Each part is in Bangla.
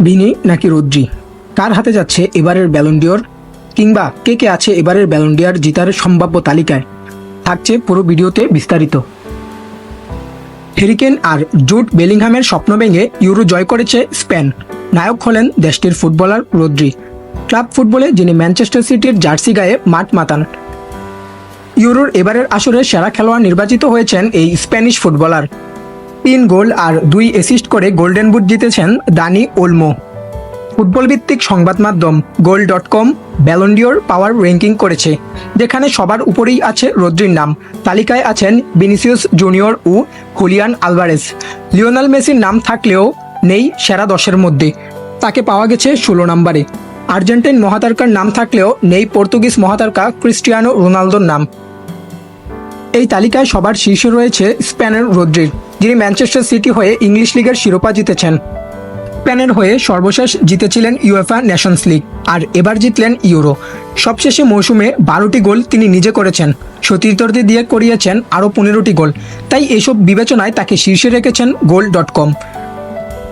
বিনি নাকি রোদ্রি? কার হাতে যাচ্ছে এবারের ব্যালন্ডিওর কিংবা কে কে আছে এবারের ব্যালন্ডিয়ার জিতার সম্ভাব্য তালিকায়? থাকছে পুরো ভিডিওতে বিস্তারিত। হেরিকেন আর জুট বেলিংহামের স্বপ্ন ভেঙে ইউরো জয় করেছে স্পেন। নায়ক হলেন দেশটির ফুটবলার রোদ্রি। ক্লাব ফুটবলে যিনি ম্যানচেস্টার সিটির জার্সি গায়ে মাঠ মাতান। ইউরোর এবারের আসরে সেরা খেলোয়াড় নির্বাচিত হয়েছেন এই স্প্যানিশ ফুটবলার। তিন গোল আর দুই অ্যাসিস্ট করে গোল্ডেন বুট জিতেছেন দানি ওলমো। ফুটবল ভিত্তিক সংবাদ মাধ্যম Goal dot com Ballon d'Or পাওয়ার র্যাঙ্কিং করেছে, যেখানে সবার উপরেই আছে রদ্রির নাম। তালিকায় আছেন বিনিসিয়াস জুনিয়র ও হুলিয়ান আলভারেজ লিওনাল মেসির নাম থাকলেও নেই সেরা দশের মধ্যে। তাকে পাওয়া গেছে ষোলো নম্বরে। আর্জেন্টাইন মহাতারকার নাম থাকলেও নেই পর্তুগিজ মহাতারকা ক্রিস্টিয়ানো রোনালদোর নাম। এই তালিকায় সবার শীর্ষে রয়েছে স্পেনের রদ্রির। যিনি ম্যানচেস্টার সিটি হয়ে ইংলিশ লিগের শিরোপা জিতেছেন। স্পেনের হয়ে সর্বশেষ জিতেছিলেন ইউএফা ন্যাশনস লিগ, আর এবার জিতলেন ইউরো। সবশেষে মৌসুমে বারোটি গোল তিনি নিজে করেছেন। সতীর্থদের দিয়ে করিয়েছেন আরও পনেরোটি গোল। তাই এসব বিবেচনায় তাকে শীর্ষে রেখেছেন গোল ডট কম।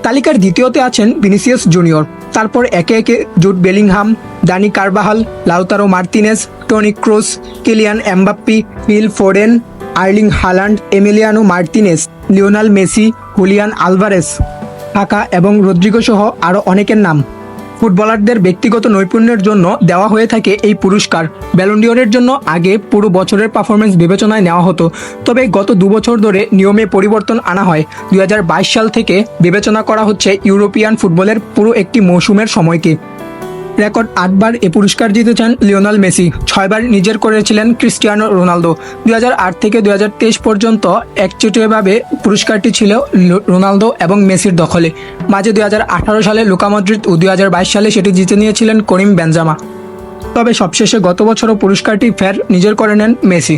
তালিকার দ্বিতীয়তে আছেন ভিনিসিয়াস জুনিয়র। তারপর একে একে Jude Bellingham, Dani Carvajal, Lautaro Martinez, Toni Kroos Kylian Mbappe, Phil Foden Erling Haaland, Emiliano Martinez Lionel Messi, Julian Alvarez, Kaka এবং রদ্রিগো সহ আরও অনেকের নাম। ফুটবলারদের ব্যক্তিগত নৈপুণ্যের জন্য দেওয়া হয়ে থাকে এই পুরস্কার। ব্যালন্ডিয়রের জন্য আগে পুরো বছরের পারফরমেন্স বিবেচনায় নেওয়া হতো, তবে গত দু বছর ধরে নিয়মে পরিবর্তন আনা হয়। দু হাজার বাইশ সাল থেকে বিবেচনা করা হচ্ছে ইউরোপিয়ান ফুটবলের পুরো একটি মৌসুমের সময়কে। রেকর্ড আটবার এ পুরস্কার জিতেছেন লিওনাল মেসি। ছয়বার নিজের করেছিলেন ক্রিস্টিয়ানো রোনালদো। দু হাজার আট থেকে দু হাজার তেইশ পর্যন্ত একচেটিয়াভাবে পুরস্কারটি ছিল রোনালদো এবং মেসির দখলে। মাঝে দু হাজার আঠারো সালে লুকা মদ্রিদ ও দু হাজার বাইশ সালে সেটি জিতে নিয়েছিলেন করিম বেনজামা। তবে সবশেষে গত বছরও পুরস্কারটি ফের নিজের করে নেন মেসি।